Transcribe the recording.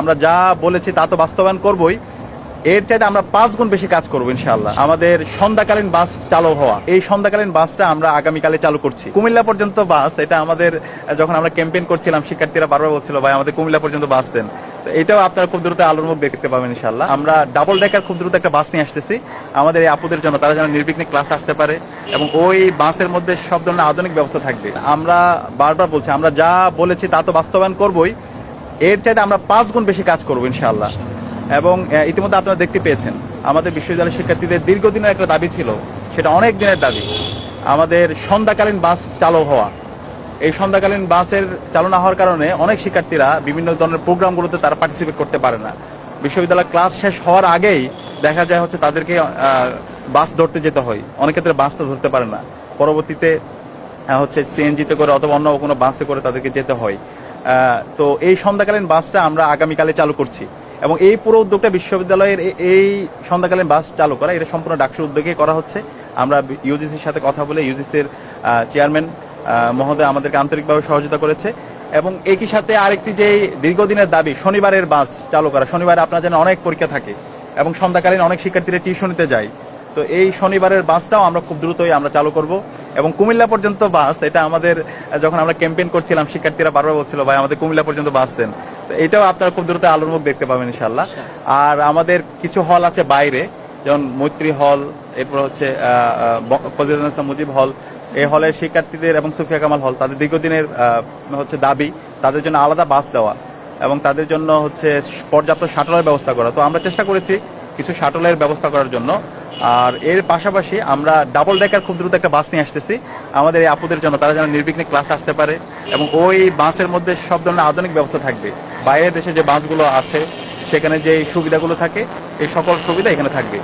আমরা যা বলেছি তা তো বাস্তবায়ন করবই। এর চাইতে আমরা পাঁচ গুণ বেশি কাজ করব ইনশাআল্লাহ। আমাদের সন্ধ্যাকালীন বাস চালু হওয়া। এই সন্ধ্যাকালীন বাসটা আমরা আগামীকালে চালু করছি। কুমিল্লা পর্যন্ত বাস, এটা আমাদের, যখন আমরা ক্যাম্পেইন করছিলাম, শিক্ষার্থীরা বারবার বলছিল, ভাই, আমাদের কুমিল্লা পর্যন্ত বাস দেন। তো এটাও আপনারা খুব দ্রুত আলোর মুখ দেখতে পাবেন ইনশাআল্লাহ। আমরা ডাবল ডেকার খুব দ্রুত একটা বাস নিয়ে আসতেছি। আমাদের এই আপুদের জন্য, তারা যেন নির্বিঘ্নে ক্লাস আসতে পারে এবং ওই বাসের মধ্যে সব ধরনের আধুনিক ব্যবস্থা থাকবে। আমরা বারবার বলছি, আমরা যা বলেছি তা তো বাস্তবায়ন করবই। এর চাইতে আমরা পাঁচ গুণ বেশি কাজ করব, ইনশাআল্লাহ। এবং ইতিমধ্যে আপনারা দেখতে পেয়েছেন, আমাদের বিশ্ববিদ্যালয়ের শিক্ষার্থীদের দীর্ঘদিনের একটা দাবি ছিল, সেটা অনেক দিনের দাবি। আমাদের সন্ধ্যাকালীন বাস চালু হওয়া। এই সন্ধ্যাকালীন বাসের চালু না হওয়ার কারণে অনেক শিক্ষার্থীরা বিভিন্ন ধরনের প্রোগ্রামগুলোতে তারা পার্টিসিপেট করতে পারে না। বিশ্ববিদ্যালয় ক্লাস শেষ হওয়ার আগেই দেখা যায় হচ্ছে তাদেরকে বাস ধরতে যেতে হয়। অনেক ক্ষেত্রে বাস তো ধরতে পারে না। পরবর্তীতে হচ্ছে সিএনজিতে করে অথবা অন্য কোনো বাসে করে তাদেরকে যেতে হয়। তো এই সন্ধ্যাকালীন বাসটা আমরা আগামীকালে চালু করছি। এবং এই পুরো উদ্যোগটা বিশ্ববিদ্যালয়ের এই সন্ধ্যাকালীন বাস চালু করা, এটা সম্পূর্ণ ডাকসুর উদ্যোগে করা হচ্ছে। আমরা ইউজিসির সাথে কথা বলে ইউজিসির চেয়ারম্যান মহোদয় আমাদেরকে আন্তরিকভাবে সহযোগিতা করেছে। এবং একই সাথে আরেকটি যে দীর্ঘদিনের দাবি, শনিবারের বাস চালু করা। শনিবারে আপনার যেন অনেক পরীক্ষা থাকে এবং সন্ধ্যাকালীন অনেক শিক্ষার্থীরা টিউশনিতে যায়। তো এই শনিবারের বাসটাও আমরা খুব দ্রুতই আমরা চালু করব। এবং কুমিল্লা পর্যন্ত বাস এটা আমাদের যখন আমরা ক্যাম্পেইন করছিলাম শিক্ষার্থীরা বারবার বলছিল ভাই আমাদের কুমিল্লা পর্যন্ত বাস দেন। তো এটাও আপনারা খুব দ্রুত আলোর মুখ দেখতে পাবেন ইনশাল্লাহ আর আমাদের কিছু হল আছে বাইরে যেমন মৈত্রী হল এরপর হচ্ছে মুজিব হল এই হলের শিক্ষার্থীদের এবং সুফিয়া কামাল হল তাদের দীর্ঘদিনের হচ্ছে দাবি তাদের জন্য আলাদা বাস দেওয়া এবং তাদের জন্য হচ্ছে পর্যাপ্ত শাটলের ব্যবস্থা করা। তো আমরা চেষ্টা করেছি কিছু শাটলের ব্যবস্থা করার জন্য। আর এর পাশাপাশি আমরা ডাবল ডেকার খুব দ্রুত একটা বাস নিয়ে আসতেছি। আমাদের এই আপুদের জন্য, তারা যেন নির্বিঘ্নে ক্লাস আসতে পারে এবং ওই বাসের মধ্যে সব ধরনের আধুনিক ব্যবস্থা থাকবে। বাইরের দেশে যে বাসগুলো আছে, সেখানে যে সুবিধাগুলো থাকে, এই সকল সুবিধা এখানে থাকবে।